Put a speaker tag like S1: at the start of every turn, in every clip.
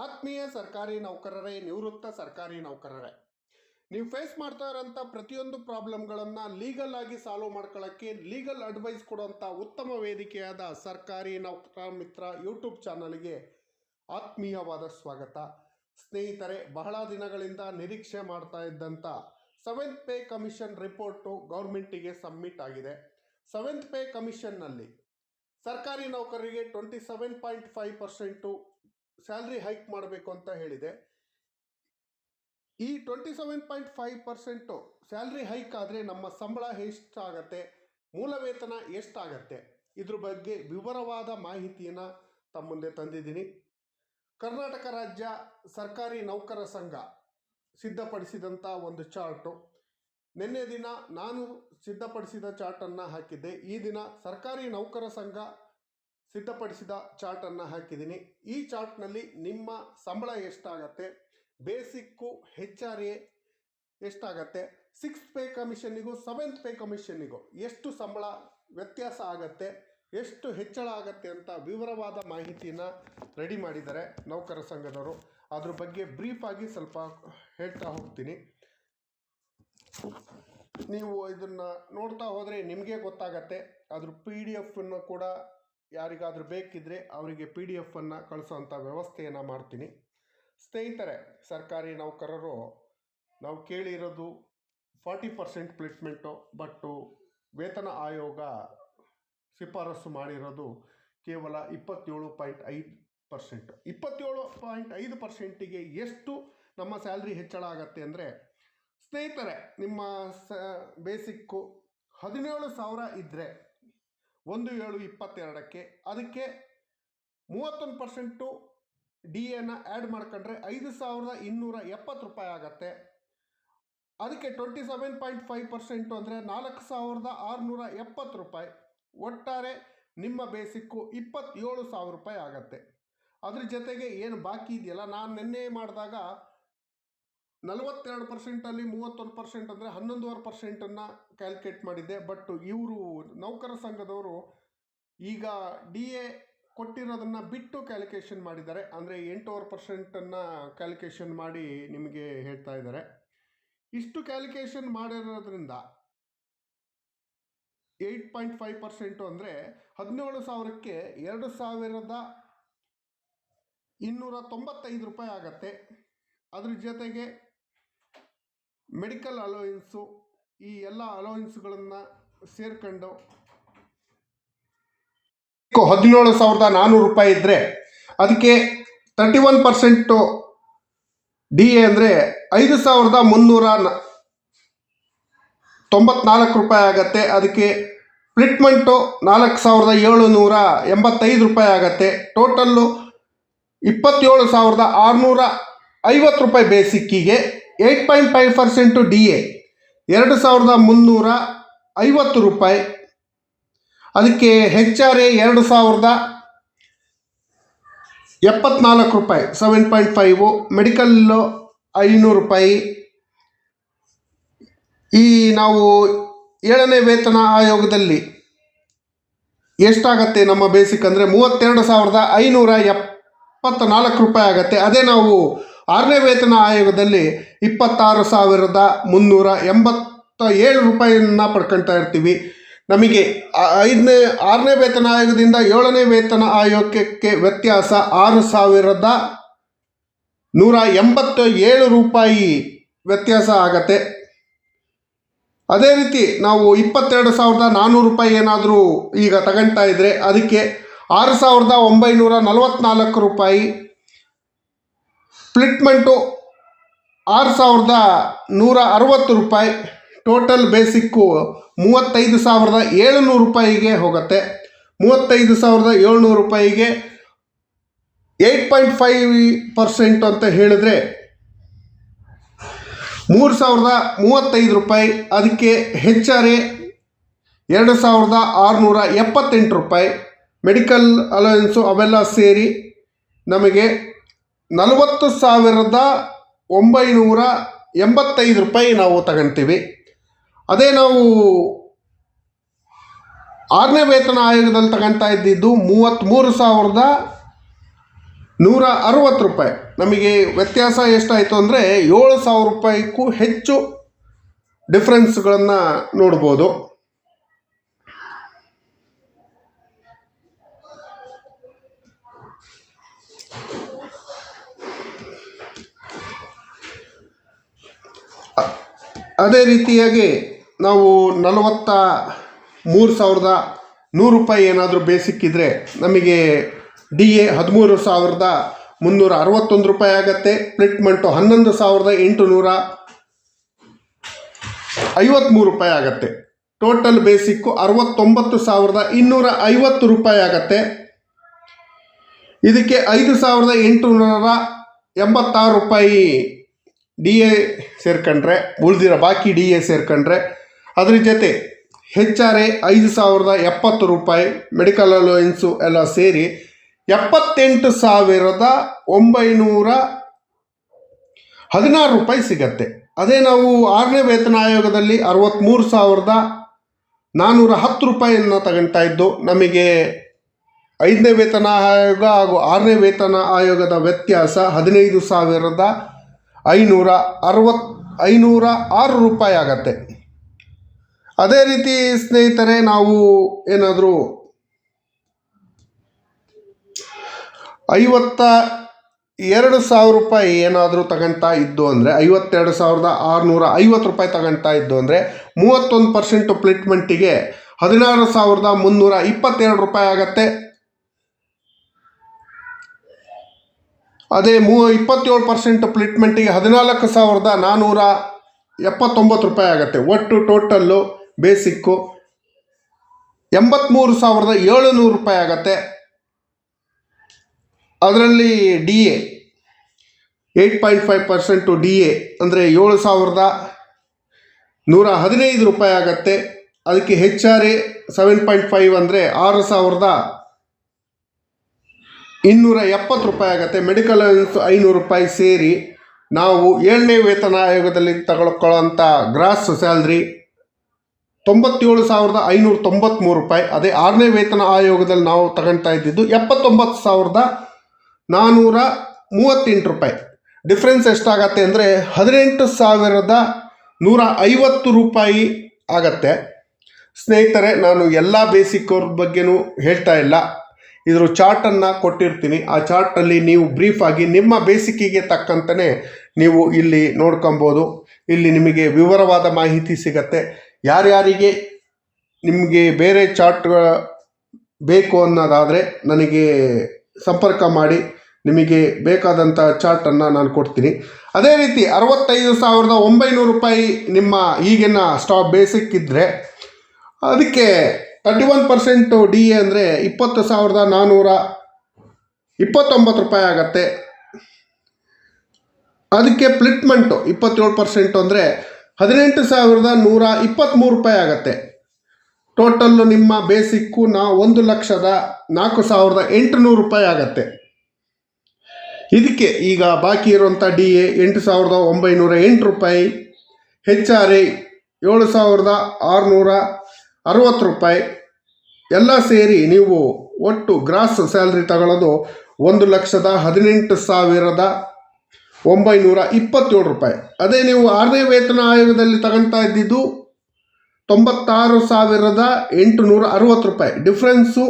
S1: ಆತ್ಮೀಯ ಸರ್ಕಾರಿ ನೌಕರರೇ, ನಿವೃತ್ತ ಸರ್ಕಾರಿ ನೌಕರರೇ, ನೀವು ಫೇಸ್ ಮಾಡ್ತಾ ಇರೋಂಥ ಪ್ರತಿಯೊಂದು ಪ್ರಾಬ್ಲಮ್ಗಳನ್ನು ಲೀಗಲ್ ಆಗಿ ಸಾಲ್ವ್ ಮಾಡ್ಕೊಳ್ಳೋಕ್ಕೆ ಲೀಗಲ್ ಅಡ್ವೈಸ್ ಕೊಡುವಂಥ ಉತ್ತಮ ವೇದಿಕೆಯಾದ ಸರ್ಕಾರಿ ನೌಕರ ಮಿತ್ರ ಯೂಟ್ಯೂಬ್ ಚಾನಲ್ಗೆ ಆತ್ಮೀಯವಾದ ಸ್ವಾಗತ. ಸ್ನೇಹಿತರೆ, ಬಹಳ ದಿನಗಳಿಂದ ನಿರೀಕ್ಷೆ ಮಾಡ್ತಾ ಇದ್ದಂಥ ಸೆವೆಂತ್ ಪೇ ಕಮಿಷನ್ ರಿಪೋರ್ಟು ಗೌರ್ಮೆಂಟಿಗೆ ಸಬ್ಮಿಟ್ ಆಗಿದೆ. ಸೆವೆಂತ್ ಪೇ ಕಮಿಷನ್ನಲ್ಲಿ ಸರ್ಕಾರಿ ನೌಕರರಿಗೆ twenty seven point five percent salary hike ಮಾಡಬೇಕು ಅಂತ ಹೇಳಿದೆ. ಈ twenty seven point five percent salary hike ಆದರೆ ನಮ್ಮ ಸಂಬಳ ಎಷ್ಟಾಗತ್ತೆ, ಮೂಲ ವೇತನ ಎಷ್ಟಾಗತ್ತೆ, ಇದ್ರ ಬಗ್ಗೆ ವಿವರವಾದ ಮಾಹಿತಿಯನ್ನು ತಮ್ಮ ಮುಂದೆ ತಂದಿದ್ದೀನಿ. ಕರ್ನಾಟಕ ರಾಜ್ಯ ಸರ್ಕಾರಿ ನೌಕರ ಸಂಘ ಸಿದ್ಧಪಡಿಸಿದಂಥ ಒಂದು ಚಾರ್ಟು. ನಿನ್ನೆ ದಿನ ನಾನು ಸಿದ್ಧಪಡಿಸಿದ ಚಾರ್ಟನ್ನು ಹಾಕಿದ್ದೆ. ಈ ದಿನ ಸರ್ಕಾರಿ ನೌಕರ ಸಂಘ ಸಿದ್ಧಪಡಿಸಿದ ಚಾರ್ಟನ್ನು ಹಾಕಿದ್ದೀನಿ. ಈ ಚಾರ್ಟ್ನಲ್ಲಿ ನಿಮ್ಮ ಸಂಬಳ ಎಷ್ಟಾಗತ್ತೆ? ಬೇಸಿಕ್ಕು ಹೆಚ್ ಆರ್ ಎ ಎಷ್ಟಾಗತ್ತೆ ಸಿಕ್ಸ್ತ್ ಪೇ ಕಮಿಷನ್ನಿಗೂ ಸೆವೆಂತ್ ಪೇ ಕಮಿಷನ್ನಿಗೂ ಎಷ್ಟು ಸಂಬಳ ವ್ಯತ್ಯಾಸ ಆಗತ್ತೆ? ಎಷ್ಟು ಹೆಚ್ಚಳ ಆಗತ್ತೆ ಅಂತ ವಿವರವಾದ ಮಾಹಿತಿನ ರೆಡಿ ಮಾಡಿದ್ದಾರೆ ನೌಕರ ಸಂಘದವರು. ಅದ್ರ ಬಗ್ಗೆ ಬ್ರೀಫಾಗಿ ಸ್ವಲ್ಪ ಹೇಳ್ತಾ ಹೋಗ್ತೀನಿ. ನೀವು ಇದನ್ನು ನೋಡ್ತಾ ಹೋದರೆ ನಿಮಗೆ ಗೊತ್ತಾಗತ್ತೆ. ಅದ್ರ ಪಿ ಡಿ ಎಫನ್ನು ಕೂಡ ಯಾರಿಗಾದ್ರೂ ಬೇಕಿದ್ದರೆ ಅವರಿಗೆ ಪಿ ಡಿ ಎಫನ್ನು ಕಳಿಸೋವಂಥ ವ್ಯವಸ್ಥೆಯನ್ನು ಮಾಡ್ತೀನಿ. ಸ್ನೇಹಿತರೆ, ಸರ್ಕಾರಿ ನೌಕರರು, ನಾವು ಕೇಳಿರೋದು ಫಾರ್ಟಿ ಪರ್ಸೆಂಟ್ ಪ್ಲೇಸ್ಮೆಂಟು ಬಟ್ಟು ವೇತನ ಆಯೋಗ ಶಿಫಾರಸು ಮಾಡಿರೋದು ಕೇವಲ ಇಪ್ಪತ್ತೇಳು ಪಾಯಿಂಟ್ ಐದು ಪರ್ಸೆಂಟ್ ಇಪ್ಪತ್ತೇಳು ಪಾಯಿಂಟ್ ಐದು ಪರ್ಸೆಂಟಿಗೆ ಎಷ್ಟು ನಮ್ಮ ಸ್ಯಾಲ್ರಿ ಹೆಚ್ಚಳ ಆಗತ್ತೆ ಅಂದರೆ, ಸ್ನೇಹಿತರೆ, ನಿಮ್ಮ ಸ, ಬೇಸಿಕ್ಕು ಹದಿನೇಳು ಸಾವಿರ ಇದ್ದರೆ ಒಂದು ಏಳು ಇಪ್ಪತ್ತೆರಡಕ್ಕೆ ಅದಕ್ಕೆ ಮೂವತ್ತೊಂದು ಪರ್ಸೆಂಟು ಡಿ ಎನ ಆ್ಯಡ್ ಮಾಡ್ಕೊಂಡ್ರೆ ಐದು ಸಾವಿರದ ಇನ್ನೂರ ಎಪ್ಪತ್ತು ರೂಪಾಯಿ ಆಗತ್ತೆ. ಅದಕ್ಕೆ twenty seven point five percent ಅಂದರೆ ನಾಲ್ಕು ಸಾವಿರದ ಆರುನೂರ ಎಪ್ಪತ್ತು ರೂಪಾಯಿ. ಒಟ್ಟಾರೆ ನಿಮ್ಮ ಬೇಸಿಕ್ಕು ಇಪ್ಪತ್ತೇಳು ಸಾವಿರ ರೂಪಾಯಿ ಆಗತ್ತೆ. ಅದ್ರ ಜೊತೆಗೆ ಏನು ಬಾಕಿ ಇದೆಯಲ್ಲ, ನಾನು ನಿನ್ನೆ ಮಾಡಿದಾಗ ನಲವತ್ತೆರಡು ಪರ್ಸೆಂಟಲ್ಲಿ ಮೂವತ್ತೊಂದು ಪರ್ಸೆಂಟ್ ಅಂದರೆ ಹನ್ನೊಂದುವರೆ ಪರ್ಸೆಂಟನ್ನು ಕ್ಯಾಲ್ಕುಲೇಟ್ ಮಾಡಿದ್ದೆ. ಬಟ್ ಇವರು ನೌಕರ ಸಂಘದವರು ಈಗ ಡಿ ಎ ಕೊಟ್ಟಿರೋದನ್ನು ಬಿಟ್ಟು ಕ್ಯಾಲ್ಕುಲೇಷನ್ ಮಾಡಿದ್ದಾರೆ. ಅಂದರೆ ಎಂಟೂವರೆ ಪರ್ಸೆಂಟನ್ನು ಕ್ಯಾಲ್ಕುಲೇಷನ್ ಮಾಡಿ ನಿಮಗೆ ಹೇಳ್ತಾ ಇದ್ದಾರೆ. ಇಷ್ಟು ಕ್ಯಾಲ್ಕುಲೇಷನ್ ಮಾಡಿರೋದ್ರಿಂದ ಏಯ್ಟ್ ಪಾಯಿಂಟ್ ಫೈವ್ ಪರ್ಸೆಂಟು ಅಂದರೆ ಹದಿನೇಳು ಸಾವಿರಕ್ಕೆ ಎರಡು ಸಾವಿರದ ಇನ್ನೂರ ತೊಂಬತ್ತೈದು ರೂಪಾಯಿ ಆಗತ್ತೆ. ಅದ್ರ ಜೊತೆಗೆ ಮೆಡಿಕಲ್ ಅಲೋಯನ್ಸು ಈ ಎಲ್ಲ ಅಲೋಯನ್ಸ್ಗಳನ್ನು ಸೇರ್ಕೊಂಡು ಹದಿನೇಳು ಸಾವಿರದ ನಾನ್ನೂರು ರೂಪಾಯಿ ಇದ್ದರೆ ಅದಕ್ಕೆ thirty one percent D A ಅಂದರೆ ಐದು ಸಾವಿರದ ಮುನ್ನೂರ ತೊಂಬತ್ನಾಲ್ಕು ರೂಪಾಯಿ ಆಗತ್ತೆ. ಅದಕ್ಕೆ ಟ್ರೀಟ್ಮೆಂಟು ನಾಲ್ಕು ಸಾವಿರದ ಏಳುನೂರ ಎಂಬತ್ತೈದು ರೂಪಾಯಿ ಆಗತ್ತೆ. ಟೋಟಲ್ಲು ಇಪ್ಪತ್ತೇಳು ಸಾವಿರದ ಆರುನೂರ ಐವತ್ತು ರೂಪಾಯಿ ಬೇಸಿಕ್ಕಿಗೆ eight point five percent D A ಎರಡು ಸಾವಿರದ ಮುನ್ನೂರ ಐವತ್ತು ರೂಪಾಯಿ. ಅದಕ್ಕೆ ಹೆಚ್ ಆರ್ ಎ ಎರಡು ಸಾವಿರದ ಎಪ್ಪತ್ನಾಲ್ಕು ರೂಪಾಯಿ. ಸೆವೆನ್ ಪಾಯಿಂಟ್ ಫೈವು ಮೆಡಿಕಲ್ಲು ಐನೂರು ರೂಪಾಯಿ. ಈ ನಾವು ಏಳನೇ ವೇತನ ಆಯೋಗದಲ್ಲಿ ಎಷ್ಟಾಗತ್ತೆ ನಮ್ಮ ಬೇಸಿಕ್ ಅಂದರೆ ಮೂವತ್ತೆರಡು ಸಾವಿರದ ಐನೂರ ಎಪ್ಪತ್ತ ನಾಲ್ಕು ರೂಪಾಯಿ ಆಗತ್ತೆ. ಅದೇ ನಾವು ಆರನೇ ವೇತನ ಆಯೋಗದಲ್ಲಿ ಇಪ್ಪತ್ತಾರು ಸಾವಿರದ ಮುನ್ನೂರ ಎಂಬತ್ತ ಏಳು ರೂಪಾಯಿಯನ್ನು ಪಡ್ಕೊಳ್ತಾ ಇರ್ತೀವಿ. ನಮಗೆ ಐದನೇ, ಆರನೇ ವೇತನ ಆಯೋಗದಿಂದ ಏಳನೇ ವೇತನ ಆಯೋಗಕ್ಕೆ ವ್ಯತ್ಯಾಸ ಆರು ಸಾವಿರದ ನೂರ ಎಂಬತ್ತ ಏಳು ರೂಪಾಯಿ ವ್ಯತ್ಯಾಸ ಆಗತ್ತೆ. ಅದೇ ರೀತಿ ನಾವು ಇಪ್ಪತ್ತೆರಡು ಸಾವಿರದ ನಾನ್ನೂರು ರೂಪಾಯಿ ಏನಾದರೂ ಈಗ ತಗೊಳ್ತಾ ಇದ್ದರೆ ಅದಕ್ಕೆ ಆರು ಸಾವಿರದ ಒಂಬೈನೂರ ನಲವತ್ತ್ನಾಲ್ಕು ರೂಪಾಯಿ ಸ್ಪ್ಲಿಟ್ಮೆಂಟು ಆರು ಸಾವಿರದ ನೂರ ಅರವತ್ತು ರೂಪಾಯಿ. ಟೋಟಲ್ ಬೇಸಿಕ್ಕು ಮೂವತ್ತೈದು ಸಾವಿರದ ಏಳುನೂರು ರೂಪಾಯಿಗೆ ಹೋಗುತ್ತೆ. ಮೂವತ್ತೈದು ಸಾವಿರದ ಏಳ್ನೂರು ರೂಪಾಯಿಗೆ ಏಯ್ಟ್ ಪಾಯಿಂಟ್ ಫೈವ್ ಪರ್ಸೆಂಟ್ ಅಂತ ಹೇಳಿದ್ರೆ ಮೂರು ಸಾವಿರದ ಮೂವತ್ತೈದು ರೂಪಾಯಿ. ಅದಕ್ಕೆ ಹೆಚ್ಚಾರೆ ಎರಡು ಸಾವಿರದ ಆರುನೂರ ಎಪ್ಪತ್ತೆಂಟು ರೂಪಾಯಿ. ಮೆಡಿಕಲ್ ಅಲವೆನ್ಸು ಅವೆಲ್ಲ ಸೇರಿ ನಮಗೆ ನಲವತ್ತು ಸಾವಿರದ ಒಂಬೈನೂರ ಎಂಬತ್ತೈದು ರೂಪಾಯಿ ನಾವು ತಗೊಂತೀವಿ. ಅದೇ ನಾವು ಆರನೇ ವೇತನ ಆಯೋಗದಲ್ಲಿ ತಗೊಂತಾ ಇದ್ದಿದ್ದು ಮೂವತ್ತ್ಮೂರು ಸಾವಿರದ ನೂರ ಅರವತ್ತು ರೂಪಾಯಿ. ನಮಗೆ ವ್ಯತ್ಯಾಸ ಎಷ್ಟಾಯಿತು ಅಂದರೆ ಏಳು ಸಾವಿರ ರೂಪಾಯಿಗೂ ಹೆಚ್ಚು ಡಿಫ್ರೆನ್ಸ್ಗಳನ್ನು ನೋಡ್ಬೋದು. ಅದೇ ರೀತಿಯಾಗಿ ನಾವು ನಲವತ್ತ ಮೂರು ಸಾವಿರದ ನೂರು ರೂಪಾಯಿ ಏನಾದರೂ ಬೇಸಿಕ್ ಇದ್ದರೆ ನಮಗೆ ಡಿ ಎ ಹದಿಮೂರು ಸಾವಿರದ ಮುನ್ನೂರ ಅರವತ್ತೊಂದು ರೂಪಾಯಿ ಆಗತ್ತೆ. ಟ್ರೀಟ್ಮೆಂಟು ಹನ್ನೊಂದು ಸಾವಿರದ ಎಂಟು ನೂರ ಐವತ್ತ್ಮೂರು ರೂಪಾಯಿ ಆಗತ್ತೆ. ಟೋಟಲ್ ಬೇಸಿಕ್ಕು ಅರವತ್ತೊಂಬತ್ತು ಸಾವಿರದ ಇನ್ನೂರ ಐವತ್ತು ರೂಪಾಯಿ ಆಗತ್ತೆ. ಇದಕ್ಕೆ ಐದು ಸಾವಿರದ ಎಂಟುನೂರ ಎಂಬತ್ತಾರು ರೂಪಾಯಿ ಡಿ ಎ ಸೇರ್ಕೊಂಡ್ರೆ, ಉಳಿದಿರೋ ಬಾಕಿ ಡಿ ಎ ಸೇರ್ಕೊಂಡ್ರೆ, ಅದ್ರ ಜೊತೆ ಹೆಚ್ ಆರ್ ಎ ಐದು ಸಾವಿರದ ಎಪ್ಪತ್ತು ರೂಪಾಯಿ ಮೆಡಿಕಲ್ ಅಲೋಯನ್ಸು ಎಲ್ಲ ಸೇರಿ ಎಪ್ಪತ್ತೆಂಟು ಸಾವಿರದ ಒಂಬೈನೂರ ಹದಿನಾರು ರೂಪಾಯಿ ಸಿಗತ್ತೆ. ಅದೇ ನಾವು ಆರನೇ ವೇತನ ಆಯೋಗದಲ್ಲಿ ಅರವತ್ತ್ಮೂರು ಸಾವಿರದ ನಾನ್ನೂರ ಹತ್ತು ರೂಪಾಯಿಯನ್ನು ತಗೊಳ್ತಾ ಇದ್ದು, ನಮಗೆ ಐದನೇ ವೇತನ ಆಯೋಗ ಹಾಗೂ ಆರನೇ ವೇತನ ಆಯೋಗದ ವ್ಯತ್ಯಾಸ ಹದಿನೈದು ಸಾವಿರದ ಐನೂರ ಅರವತ್, ಐನೂರ ಆರು ರೂಪಾಯಿ ಆಗತ್ತೆ. ಅದೇ ರೀತಿ ಸ್ನೇಹಿತರೆ, ನಾವು ಏನಾದರೂ ಐವತ್ತ ಎರಡು ಸಾವಿರ ರೂಪಾಯಿ ಏನಾದರೂ ತಗೊಳ್ತಾ ಇದ್ದು ಅಂದರೆ, ಐವತ್ತೆರಡು ಸಾವಿರದ ಆರುನೂರ ಐವತ್ತು ರೂಪಾಯಿ ತಗೊಳ್ತಾ ಇದ್ದು ಅಂದರೆ, ಮೂವತ್ತೊಂದು ಪರ್ಸೆಂಟು ಪ್ಲೇಟ್ಮೆಂಟಿಗೆ ಹದಿನಾರು ಸಾವಿರದ ಮುನ್ನೂರ ಇಪ್ಪತ್ತೆರಡು ರೂಪಾಯಿ ಆಗತ್ತೆ. ಅದೇ ಮೂ ಇಪ್ಪತ್ತೇಳು ಪರ್ಸೆಂಟ್ ಪ್ಲೀಟ್ಮೆಂಟಿಗೆ ಹದಿನಾಲ್ಕು ಸಾವಿರದ ನಾನ್ನೂರ ಎಪ್ಪತ್ತೊಂಬತ್ತು ರೂಪಾಯಿ ಆಗುತ್ತೆ. ಒಟ್ಟು ಟೋಟಲ್ಲು ಬೇಸಿಕ್ಕು ಎಂಬತ್ತ್ಮೂರು ಸಾವಿರದ ಏಳುನೂರು ರೂಪಾಯಿ ಆಗತ್ತೆ. ಅದರಲ್ಲಿ D A eight point five percent D A ಅಂದರೆ ಏಳು ಸಾವಿರದ ನೂರ ಹದಿನೈದು ರೂಪಾಯಿ ಆಗತ್ತೆ. ಅದಕ್ಕೆ H R A seven point five ಅಂದರೆ ಆರು ಸಾವಿರದ ಇನ್ನೂರ ಎಪ್ಪತ್ತು ರೂಪಾಯಿ ಆಗುತ್ತೆ. ಮೆಡಿಕಲ್ ಐನೂರು ರೂಪಾಯಿ ಸೇರಿ ನಾವು ಏಳನೇ ವೇತನ ಆಯೋಗದಲ್ಲಿ ತಗೊಳ್ಕೊಳ್ಳೋಂಥ ಗ್ರಾಸ್ ಸ್ಯಾಲ್ರಿ ತೊಂಬತ್ತೇಳು ಸಾವಿರದ ಐನೂರ ತೊಂಬತ್ತ್ಮೂರು ರೂಪಾಯಿ. ಅದೇ ಆರನೇ ವೇತನ ಆಯೋಗದಲ್ಲಿ ನಾವು ತಗೊಳ್ತಾ ಇದ್ದಿದ್ದು ಎಪ್ಪತ್ತೊಂಬತ್ತು ಸಾವಿರದ ನಾನ್ನೂರ ಮೂವತ್ತೆಂಟು ರೂಪಾಯಿ. ಡಿಫ್ರೆನ್ಸ್ ಎಷ್ಟಾಗತ್ತೆ ಅಂದರೆ ಹದಿನೆಂಟು ಸಾವಿರದ ನೂರ ಐವತ್ತು ರೂಪಾಯಿ ಆಗತ್ತೆ. ಸ್ನೇಹಿತರೆ, ನಾನು ಎಲ್ಲ ಬೇಸಿಕ್ ಅವ್ರ ಬಗ್ಗೆನೂ ಹೇಳ್ತಾ ಇಲ್ಲ. ಇದ್ರ ಚಾರ್ಟನ್ನು ಕೊಟ್ಟಿರ್ತೀನಿ. ಆ ಚಾರ್ಟಲ್ಲಿ ನೀವು ಬ್ರೀಫಾಗಿ ನಿಮ್ಮ ಬೇಸಿಕ್ಕಿಗೆ ತಕ್ಕಂತಲೇ ನೀವು ಇಲ್ಲಿ ನೋಡ್ಕೊಬೋದು. ಇಲ್ಲಿ ನಿಮಗೆ ವಿವರವಾದ ಮಾಹಿತಿ ಸಿಗತ್ತೆ. ಯಾರ್ಯಾರಿಗೆ ನಿಮಗೆ ಬೇರೆ ಚಾರ್ಟ್ ಬೇಕು ಅನ್ನೋದಾದರೆ ನನಗೆ ಸಂಪರ್ಕ ಮಾಡಿ. ನಿಮಗೆ ಬೇಕಾದಂಥ ಚಾರ್ಟನ್ನು ನಾನು ಕೊಡ್ತೀನಿ. ಅದೇ ರೀತಿ ಅರವತ್ತೈದು ಸಾವಿರದ ಒಂಬೈನೂರು ರೂಪಾಯಿ ನಿಮ್ಮ ಈಗಿನ ಸ್ಟಾಕ್ ಬೇಸಿಕ್ ಇದ್ದರೆ ಅದಕ್ಕೆ thirty one percent D A ಅಂದರೆ ಇಪ್ಪತ್ತು ಸಾವಿರದ ನಾನ್ನೂರ ಇಪ್ಪತ್ತೊಂಬತ್ತು ರೂಪಾಯಿ ಆಗತ್ತೆ. ಅದಕ್ಕೆ ಪ್ಲಿಟ್ಮೆಂಟು ಇಪ್ಪತ್ತೇಳು ಪರ್ಸೆಂಟು ಅಂದರೆ ಹದಿನೆಂಟು ಸಾವಿರದ ನೂರ ಇಪ್ಪತ್ತ್ಮೂರು ರೂಪಾಯಿ ಆಗತ್ತೆ. ಟೋಟಲ್ಲು ನಿಮ್ಮ ಬೇಸಿಕ್ಕು ನಾ ಒಂದು ಲಕ್ಷದ ನಾಲ್ಕು ಸಾವಿರದ ಎಂಟುನೂರು ರೂಪಾಯಿ ಆಗತ್ತೆ. ಇದಕ್ಕೆ ಈಗ ಬಾಕಿ ಇರುವಂಥ ಡಿ ಎ ಎಂಟು ಸಾವಿರದ ಒಂಬೈನೂರ ಎಂಟು ರೂಪಾಯಿ ಹೆಚ್ ಆರ್ ಐ ಏಳು ಸಾವಿರದ ಆರುನೂರ ಅರವತ್ತು ರೂಪಾಯಿ. ಎಲ್ಲ ಸೇರಿ ನೀವು ಒಟ್ಟು ಗ್ರಾಸ್ ಸ್ಯಾಲ್ರಿ ತಗೊಳ್ಳೋದು ಒಂದು ಲಕ್ಷದ ಹದಿನೆಂಟು ಸಾವಿರದ ಒಂಬೈನೂರ ಇಪ್ಪತ್ತೇಳು ರೂಪಾಯಿ. ಅದೇ ನೀವು ಆರನೇ ವೇತನ ಆಯೋಗದಲ್ಲಿ ತಗೊಳ್ತಾ ಇದ್ದಿದ್ದು ತೊಂಬತ್ತಾರು ಸಾವಿರದ ಎಂಟುನೂರ ಅರವತ್ತು ರೂಪಾಯಿ. ಡಿಫ್ರೆನ್ಸು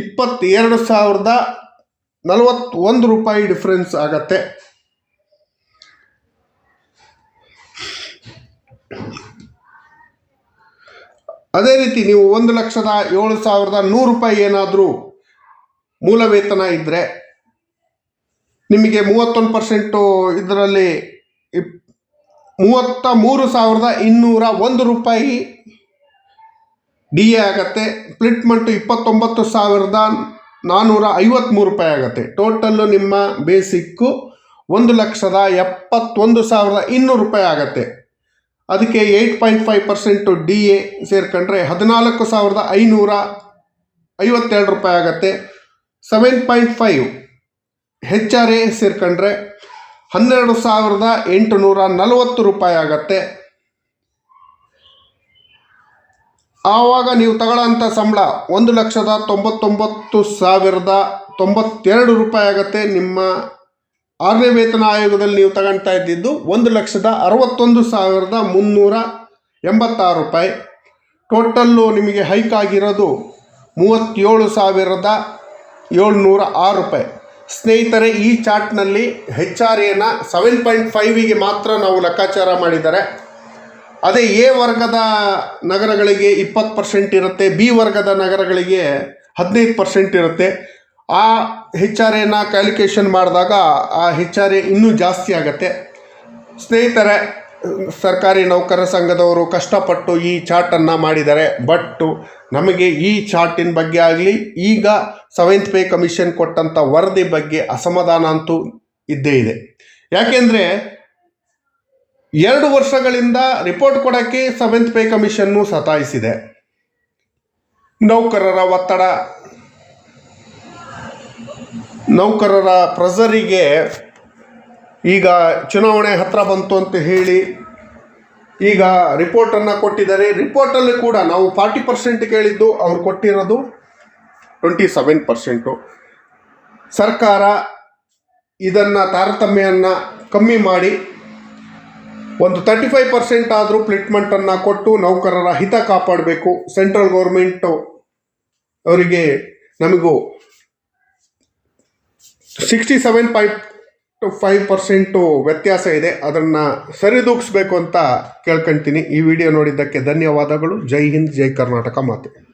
S1: ಇಪ್ಪತ್ತೆರಡು ಸಾವಿರದ ನಲವತ್ತೊಂದು ರೂಪಾಯಿ ಡಿಫ್ರೆನ್ಸ್ ಆಗತ್ತೆ. ಅದೇ ರೀತಿ ನೀವು ಒಂದು ಲಕ್ಷದ ಏಳು ಸಾವಿರದ ನೂರು ರೂಪಾಯಿ ಏನಾದರೂ ಮೂಲ ವೇತನ ಇದ್ದರೆ ನಿಮಗೆ ಮೂವತ್ತೊಂದು ಪರ್ಸೆಂಟು ಇದರಲ್ಲಿ ಮೂವತ್ತ ಮೂರು ಸಾವಿರದ ಇನ್ನೂರ ಒಂದು ರೂಪಾಯಿ ಡಿ ಎ ಆಗತ್ತೆ. ಪ್ಲಿಟ್ಮೆಂಟು ಇಪ್ಪತ್ತೊಂಬತ್ತು ಸಾವಿರದ ನಾನ್ನೂರ ಐವತ್ತ್ಮೂರು ರೂಪಾಯಿ ಆಗುತ್ತೆ. ಟೋಟಲ್ಲು ನಿಮ್ಮ ಬೇಸಿಕ್ಕು ಒಂದು ಲಕ್ಷದ ಎಪ್ಪತ್ತೊಂದು ಸಾವಿರದ ಇನ್ನೂರು ರೂಪಾಯಿ ಆಗತ್ತೆ. ಅದಕ್ಕೆ eight point five percent D A ಸೇರ್ಕೊಂಡ್ರೆ ಹದಿನಾಲ್ಕು ಸಾವಿರದ ಐನೂರ ಐವತ್ತೆರಡು ರೂಪಾಯಿ ಆಗತ್ತೆ. Seven point five H R A ಸೇರ್ಕೊಂಡ್ರೆ ಹನ್ನೆರಡು ಸಾವಿರದ ಎಂಟು ನೂರ ನಲವತ್ತು ರೂಪಾಯಿ ಆಗತ್ತೆ. ಆವಾಗ ನೀವು ತಗೊಳ್ಳೋಂಥ ಸಂಬಳ ಒಂದು ಲಕ್ಷದ ತೊಂಬತ್ತೊಂಬತ್ತು ಸಾವಿರದ ತೊಂಬತ್ತೆರಡು ರೂಪಾಯಿ ಆಗುತ್ತೆ ನಿಮ್ಮ ಆರನೇ ವೇತನ ಆಯೋಗದಲ್ಲಿ ನೀವು ತಗೊಳ್ತಾ ಇದ್ದಿದ್ದು ಒಂದು ಲಕ್ಷದ ಅರವತ್ತೊಂದು ಸಾವಿರದ ಮುನ್ನೂರ ಎಂಬತ್ತಾರು ರೂಪಾಯಿ. ಟೋಟಲ್ಲು ನಿಮಗೆ ಹೈಕ್ ಆಗಿರೋದು ಮೂವತ್ತೇಳು ಸಾವಿರದ ಏಳ್ನೂರ ಆರು ರೂಪಾಯಿ. ಸ್ನೇಹಿತರೆ, ಈ ಚಾರ್ಟ್ನಲ್ಲಿ ಎನ ಸೆವೆನ್ ಪಾಯಿಂಟ್ ಫೈವಿಗೆ ಮಾತ್ರ ನಾವು ಲೆಕ್ಕಾಚಾರ ಮಾಡಿದ್ದಾರೆ ಅದೇ ಎ ವರ್ಗದ ನಗರಗಳಿಗೆ ಇಪ್ಪತ್ತು ಪರ್ಸೆಂಟ್ ಇರುತ್ತೆ, ಬಿ ವರ್ಗದ ನಗರಗಳಿಗೆ ಹದಿನೈದು ಪರ್ಸೆಂಟ್ ಇರುತ್ತೆ. ಆ ಹೆಚ್ ಆರ್ ಎನ ಕ್ಯಾಲ್ಕುಲೇಷನ್ ಮಾಡಿದಾಗ ಆ ಹೆಚ್ ಆರ್ ಎ ಇನ್ನೂ ಜಾಸ್ತಿ ಆಗುತ್ತೆ. ಸ್ನೇಹಿತರೆ, ಸರ್ಕಾರಿ ನೌಕರರ ಸಂಘದವರು ಕಷ್ಟಪಟ್ಟು ಈ ಚಾರ್ಟನ್ನು ಮಾಡಿದ್ದಾರೆ. ಬಟ್ಟು ನಮಗೆ ಈ ಚಾರ್ಟಿನ ಬಗ್ಗೆ ಆಗಲಿ, ಈಗ ಸೆವೆಂತ್ ಪೇ ಕಮಿಷನ್ ಕೊಟ್ಟಂಥ ವರದಿ ಬಗ್ಗೆ ಅಸಮಾಧಾನ ಅಂತೂ ಇದ್ದೇ ಇದೆ. ಯಾಕೆಂದರೆ, ಎರಡು ವರ್ಷಗಳಿಂದ ರಿಪೋರ್ಟ್ ಕೊಡೋಕ್ಕೆ ಸೆವೆಂತ್ ಪೇ ಕಮಿಷನ್ನು ಸತಾಯಿಸಿದೆ. ನೌಕರರ ಒತ್ತಡ ನೌಕರರ ಪ್ರಜರಿಗೆ ಈಗ ಚುನಾವಣೆ ಹತ್ರ ಬಂತು ಅಂತ ಹೇಳಿ ಈಗ ರಿಪೋರ್ಟನ್ನು ಕೊಟ್ಟಿದ್ದಾರೆ. ರಿಪೋರ್ಟಲ್ಲಿ ಕೂಡ ನಾವು ಫಾರ್ಟಿ ಪರ್ಸೆಂಟ್ ಕೇಳಿದ್ದು ಅವ್ರು ಕೊಟ್ಟಿರೋದು ಟ್ವೆಂಟಿ ಸೆವೆನ್ ಪರ್ಸೆಂಟು ಸರ್ಕಾರ ಇದನ್ನು ತಾರತಮ್ಯವನ್ನು ಕಮ್ಮಿ ಮಾಡಿ ಒಂದು ತರ್ಟಿ ಫೈವ್ ಪರ್ಸೆಂಟ್ ಆದರೂ ಪ್ಲಿಟ್ಮೆಂಟನ್ನು ಕೊಟ್ಟು ನೌಕರರ ಹಿತ ಕಾಪಾಡಬೇಕು. ಸೆಂಟ್ರಲ್ ಗೌರ್ಮೆಂಟು ಅವರಿಗೆ ನಮಗೂ sixty seven point five percent ವ್ಯತ್ಯಾಸ ಇದೆ. ಅದನ್ನು ಸರಿದೂಗಿಸ್ಬೇಕು ಅಂತ ಕೇಳ್ಕೊಳ್ತೀನಿ ಈ ವಿಡಿಯೋ ನೋಡಿದ್ದಕ್ಕೆ ಧನ್ಯವಾದಗಳು. ಜೈ ಹಿಂದ್, ಜೈ ಕರ್ನಾಟಕ ಮಾತೆ.